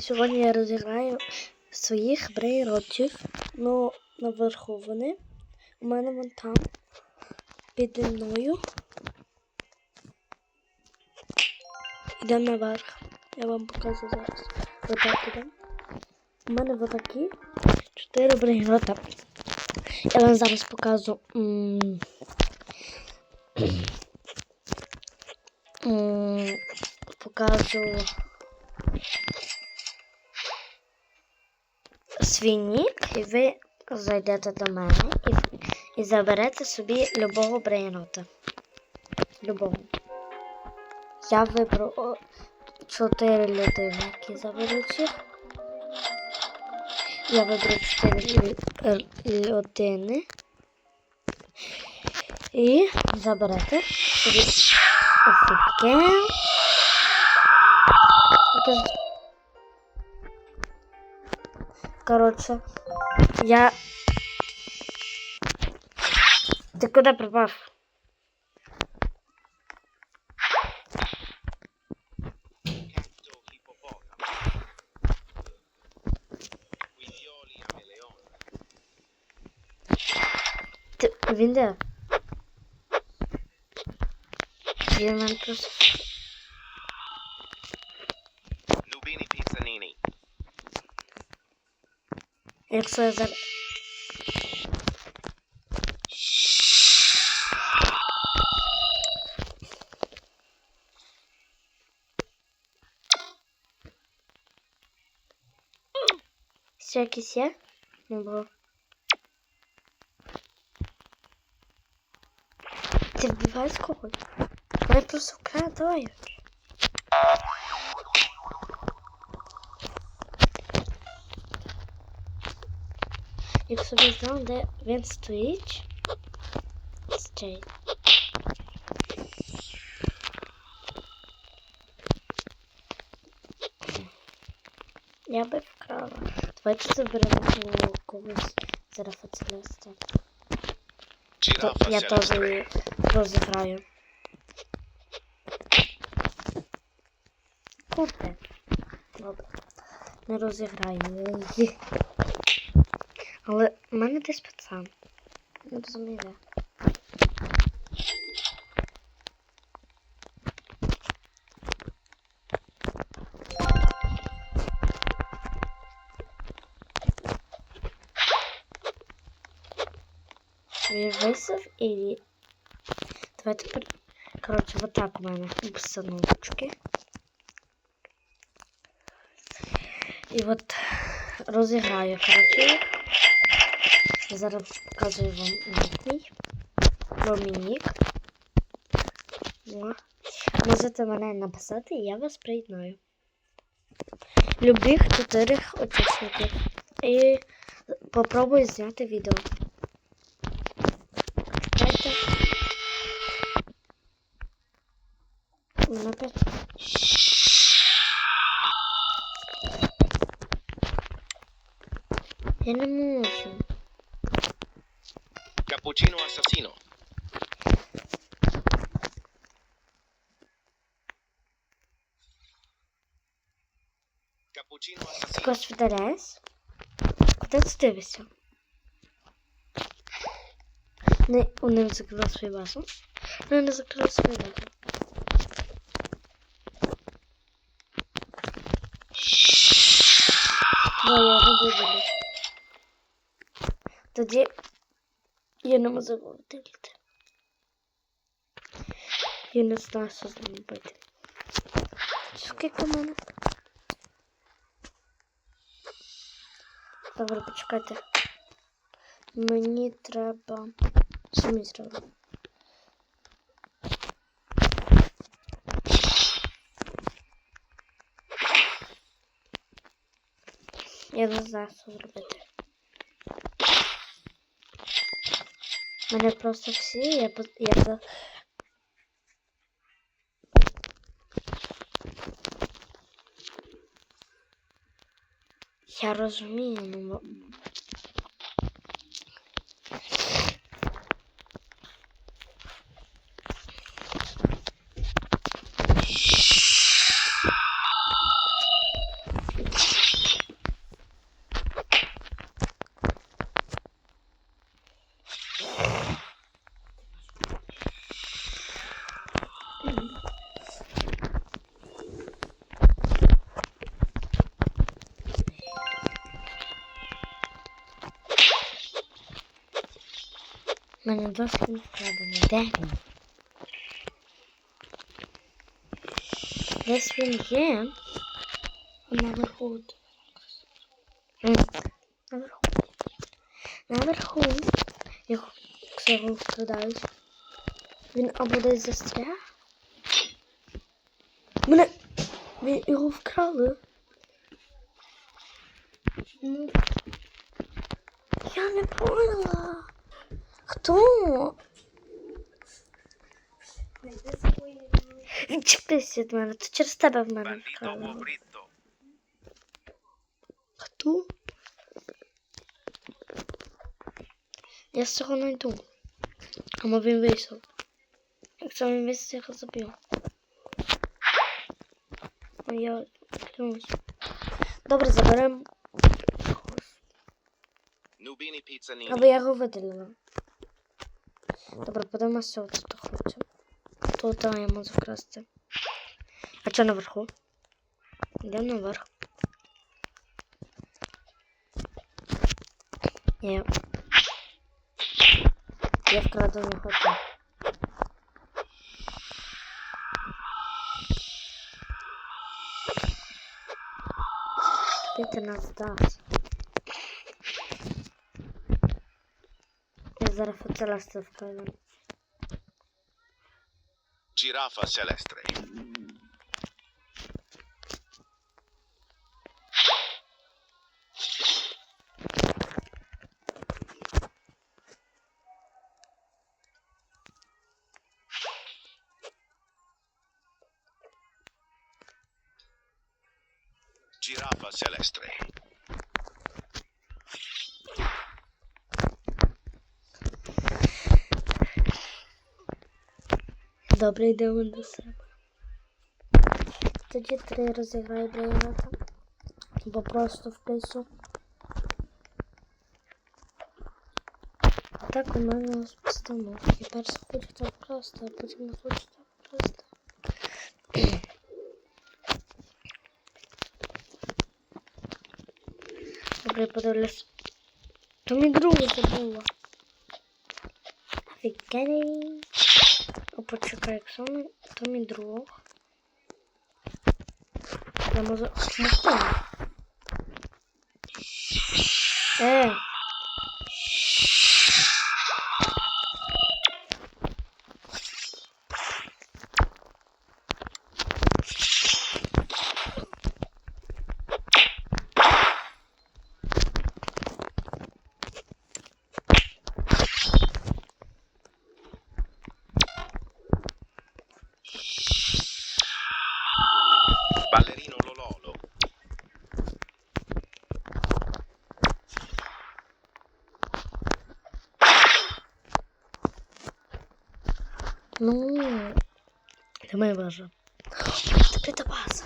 Сьогодні я розіграю своїх брейротів. Ну, наверху вони. У мене вон там. Піді мною. Йдемо наверх. Я вам покажу зараз. Отак ідемо. У мене вот такі чотири брейрота. Я вам зараз покажу. м, м, Покажу свій і ви зайдете до мене і, і заберете собі любого брейнота. Любого. Я виберу о, чотири людини, які заберуть їх. Я виберу чотири лю- е, людини. І заберете собі ось Короче, я... Ты куда пропал? Ты... Винда? Я, наверное, просто... Exazer. Será que isso é? Não vou. Você vai escolher. Vai pro seu canto, olha. Якщо ви знали, де він стоїть. Стій. Я би вкрала. Давайте заберемо у когось зараз фацелиста. Я теж її розіграю. Купи. Добре. Не розіграю її. Але в мене десь пацан. Не розумію де. Він висив і. Давайте пер... Коротше, вот так у мене установочки. І от розіграю, коротше, зараз показую вам їхній. Домінік. О. Можете мене написати, і я вас приєднаю. Любих чотирьох учасників. І попробую зняти відео. Вона. Я не можу. Cappuccino assassino. Cappuccino assassino. Скось видаляєш? Куди ти дивишся? Не, у не закрила свою базу. Ну, не закрила свою базу. Бо я його виберу. Тоді я не можу видалити. Я не знаю, що з ним робити. Скільки в мене? Добре, почекайте. Мені треба. Що мені треба? Я не знаю, що зробити. Мене просто всі, я, я за... Я розумію, ну У мене досвід вкладений. Де він? Десь він є. Наверху. от. М, Наверху. Наверху. Його його вкрадають. Він або десь застряг. Мене. Він його вкрали. Ну. Я не поняла. Хто? Відчепись від мене, це через тебе в мене вкрали. Хто? Я з цього знайду. Або він вийшов. Якщо він вийшов, я його заб'ю. А я клянусь. Добре, заберемо. Або я його видалила. Добре, подивимося, що тут хоче. Тут маємо закрасти. А що наверху? Йдемо наверх. Є. Я вкраду не хочу. Ти нас дасть. Zarafa cealaltă w kolejnym. Girafa Celestrej. Girafa Celestrej. Добре, йдемо до себе. Тоді три розіграю брейната. Бо просто впису. А так у мене ось постановки. Перше хочу так просто, а потім не хочу так просто. Добре, подивлюсь. То мій друг забула. Офігенний. О, почекай, якщо ми, то мій друг. Я можу. Е. Ну, це моя база. Закрита база.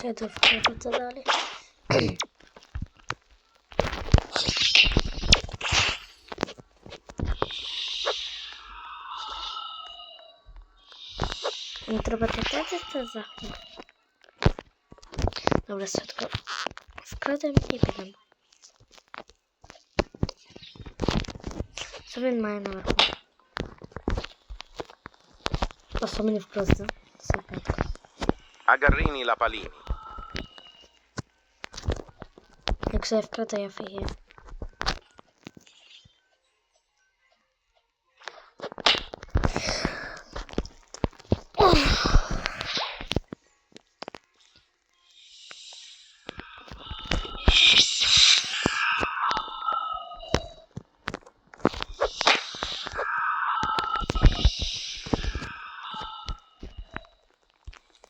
Хоча я вкрити далі. Не треба тикати це захід. Добре, сотко. Складаємо і підемо. Що він має наверху? А що мені вкрасти? Сапетка. Agarrini la Palini. Якщо я вкрита, я фігію.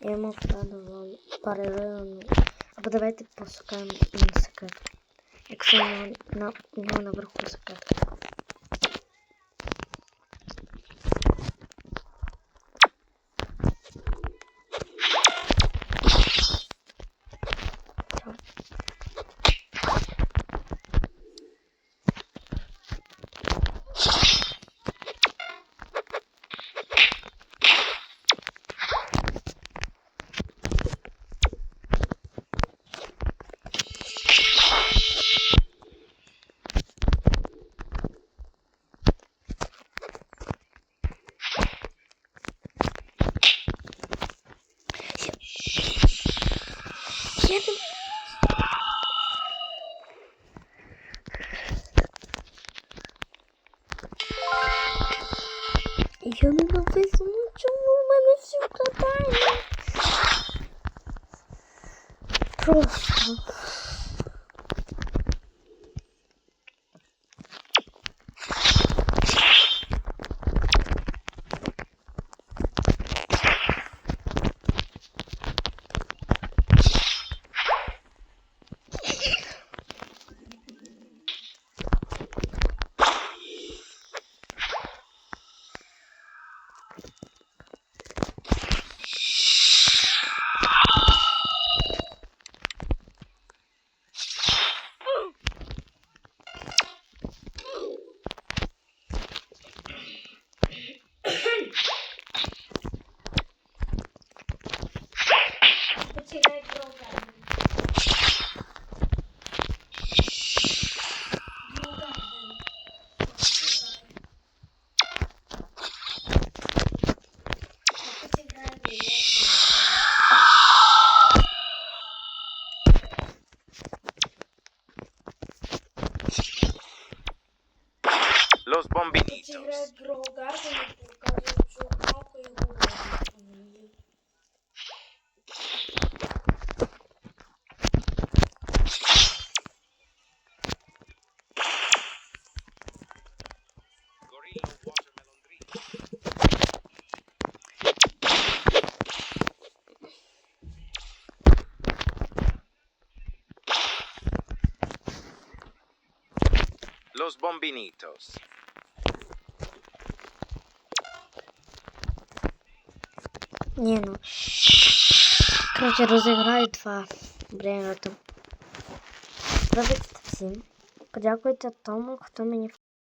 Я йому вкладував переривну. Або давайте пошукаємо інший секрет. Якщо на, нього наверху секрет. Geldim. Eu não fiz muito uma nesse catarro. Pronto. los bombinitos. los bombinitos. Ні, ну. Короче, розіграю два брейнота. Пробачте всім. Подякуйте тому, хто мені